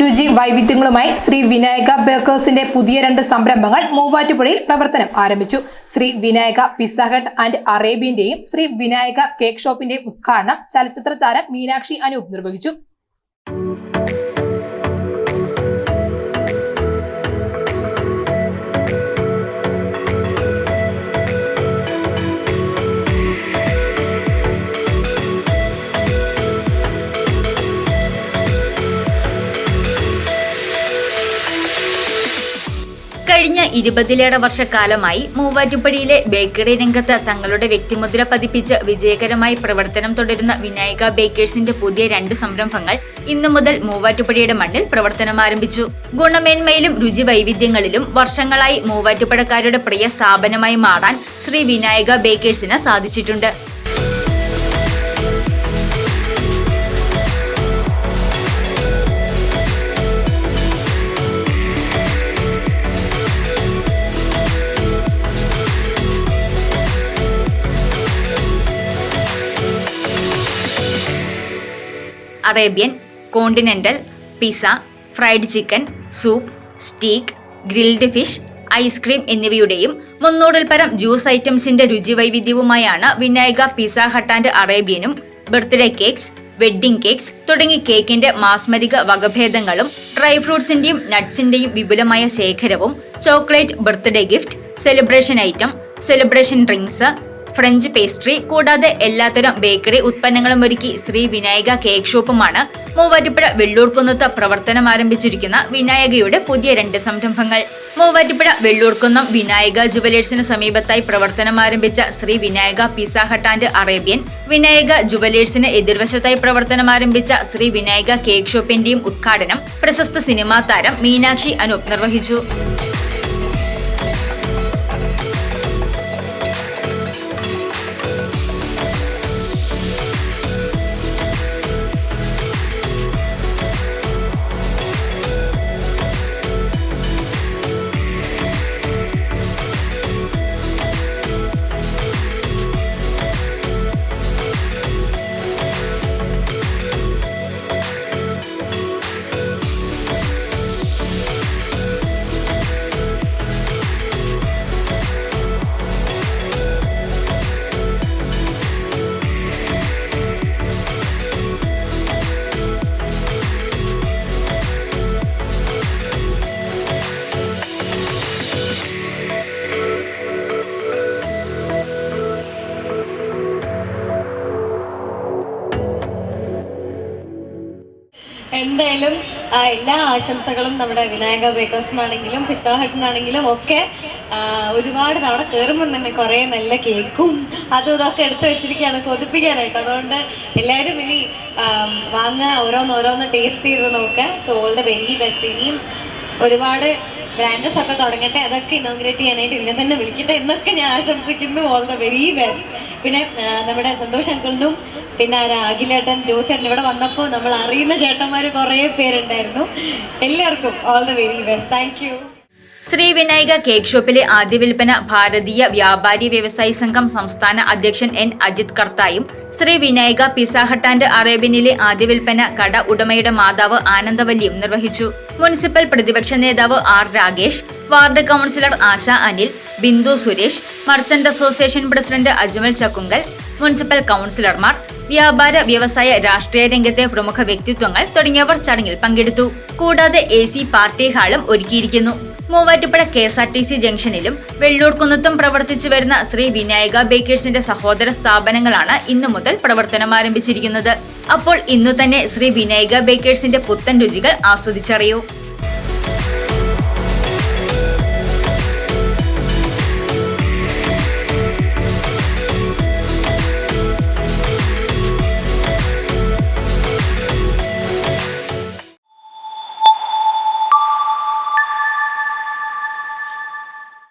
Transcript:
രുചി വൈവിധ്യങ്ങളുമായി ശ്രീ വിനായക ബേക്കേഴ്സിന്റെ പുതിയ രണ്ട് സംരംഭങ്ങൾ മൂവാറ്റുപുഴയിൽ പ്രവർത്തനം ആരംഭിച്ചു. Shri Vinayaka pizza hut and അറേബ്യന്റെയും Shri Vinayaka cake ഷോപ്പിന്റെയും ഉദ്ഘാടനം ചലച്ചിത്ര താരം മീനാക്ഷി അനൂപ് നിർവഹിച്ചു. കഴിഞ്ഞ ഇരുപതിലേറെ വർഷക്കാലമായി മൂവാറ്റുപടിയിലെ ബേക്കറി രംഗത്ത് തങ്ങളുടെ വ്യക്തിമുദ്ര പതിപ്പിച്ച് വിജയകരമായി പ്രവർത്തനം തുടരുന്ന വിനായക ബേക്കേഴ്സിന്റെ പുതിയ രണ്ട് സംരംഭങ്ങൾ ഇന്നു മുതൽ മൂവാറ്റുപുഴയുടെ മണ്ണിൽ പ്രവർത്തനം ആരംഭിച്ചു. ഗുണമേന്മയിലും രുചി വൈവിധ്യങ്ങളിലും വർഷങ്ങളായി മൂവാറ്റുപുഴക്കാരുടെ പ്രിയ സ്ഥാപനമായി മാറാൻ ശ്രീ വിനായക ബേക്കേഴ്സിന് സാധിച്ചിട്ടുണ്ട്. Arabian continental pizza fried chicken soup steak grilled fish ice cream എന്നിവയുടെയും മുന്നൂറിൽ പരം ജ്യൂസ് ഐറ്റംസിന്റെ രുചി വൈവിധ്യവുമായാണ് വിനായക പിസ ഹട്ട് ആൻഡ് അറേബ്യനും ബർത്ത്ഡേ കേക്ക്സ് വെഡ്ഡിംഗ് കേക്ക്സ് തുടങ്ങി കേക്കിന്റെ മാസ്മരിക വകഭേദങ്ങളും ഡ്രൈ ഫ്രൂട്ട്സിന്റെയും നട്ട്സിന്റെയും വിപുലമായ ശേഖരവും chocolate birthday gift celebration item celebration drinks French pastry കൂടാതെ എല്ലാത്തരം ബേക്കറി ഉത്പന്നങ്ങളും ഒരുക്കി ശ്രീ വിനായക കേക്ക് ഷോപ്പുമാണ് മൂവാറ്റുപുഴ വെള്ളൂർക്കുന്നത്ത് പ്രവർത്തനം ആരംഭിച്ചിരിക്കുന്ന വിനായകയുടെ പുതിയ രണ്ട് സംരംഭങ്ങൾ. മൂവാറ്റുപുഴ വെള്ളൂർക്കുന്നം വിനായക ജുവലേഴ്സിന് സമീപത്തായി പ്രവർത്തനം ആരംഭിച്ച Shri Vinayaka pizza hut and Arabian Vinayaka ജുവലേഴ്സിന് എതിർവശത്തായി പ്രവർത്തനം ആരംഭിച്ച ശ്രീ വിനായക കേക്ക് ഷോപ്പിന്റെയും ഉദ്ഘാടനം പ്രശസ്ത സിനിമാ താരം മീനാക്ഷി അനൂപ് നിർവഹിച്ചു. എന്തായാലും എല്ലാ ആശംസകളും നമ്മുടെ വിനായക ബേക്കേഴ്സിനാണെങ്കിലും പിസ്സ ഹട്ടിനാണെങ്കിലും ഒക്കെ ഒരുപാട് തവണ കയറുമ്പോൾ തന്നെ കുറേ നല്ല കേക്കും അതും ഇതൊക്കെ എടുത്തു വെച്ചിരിക്കുകയാണ് കൊതിപ്പിക്കാനായിട്ട്. അതുകൊണ്ട് എല്ലാവരും ഇനി വാങ്ങുക ഓരോന്ന് ഓരോന്ന് ടേസ്റ്റ് ചെയ്ത് നോക്കുക. സോ ഓൾ ദ ബെസ്റ്റ് ഇനിയും ഒരുപാട് ബ്രാഞ്ചസ് ഒക്കെ തുടങ്ങട്ടെ അതൊക്കെ ഇനോഗ്രേറ്റ് ചെയ്യാനായിട്ട് എന്നെ തന്നെ വിളിക്കട്ടെ എന്നൊക്കെ ഞാൻ ആശംസിക്കുന്നു. ഓൾ ദ വെരി ബെസ്റ്റ് പിന്നെ നമ്മുടെ സന്തോഷ് അങ്കിളിനും പിന്നെ അഖിലേട്ടൻ ജോസേട്ടൻ ഇവിടെ വന്നപ്പോൾ നമ്മൾ അറിയുന്ന ചേട്ടന്മാർ കുറേ പേരുണ്ടായിരുന്നു. എല്ലാവർക്കും all the very best thank Shri Vinayaka cake ഷോപ്പിലെ ആദ്യ വിൽപ്പന ഭാരതീയ വ്യാപാരി വ്യവസായി സംഘം സംസ്ഥാന അധ്യക്ഷൻ എൻ അജിത് കർത്തായും ശ്രീ വിനായക പിസ അറേബ്യനിലെ ആദ്യ വിൽപ്പന കട ഉടമയുടെ മാതാവ് ആനന്ദവല്ലിയും നിർവഹിച്ചു. മുനിസിപ്പൽ പ്രതിപക്ഷ നേതാവ് R Ragesh ward councillor Asha Anil Bindu Suresh merchant association president Ajmal Chakkunkal municipal കൗൺസിലർമാർ വ്യാപാര വ്യവസായ രാഷ്ട്രീയ രംഗത്തെ പ്രമുഖ വ്യക്തിത്വങ്ങൾ തുടങ്ങിയവർ ചടങ്ങിൽ പങ്കെടുത്തു. കൂടാതെ എ പാർട്ടി ഹാളും ഒരുക്കിയിരിക്കുന്നു. Muvattupuzha K S R T C ജംഗ്ഷനിലും വെള്ളൂർക്കുന്നത്തും പ്രവർത്തിച്ചു വരുന്ന ശ്രീ വിനായക ബേക്കേഴ്സിന്റെ സഹോദര സ്ഥാപനങ്ങളാണ് ഇന്നു മുതൽ പ്രവർത്തനം ആരംഭിച്ചിരിക്കുന്നത്. അപ്പോൾ ഇന്നു തന്നെ ശ്രീ വിനായക ബേക്കേഴ്സിന്റെ പുത്തൻ രുചികൾ ആസ്വദിച്ചറിയൂ.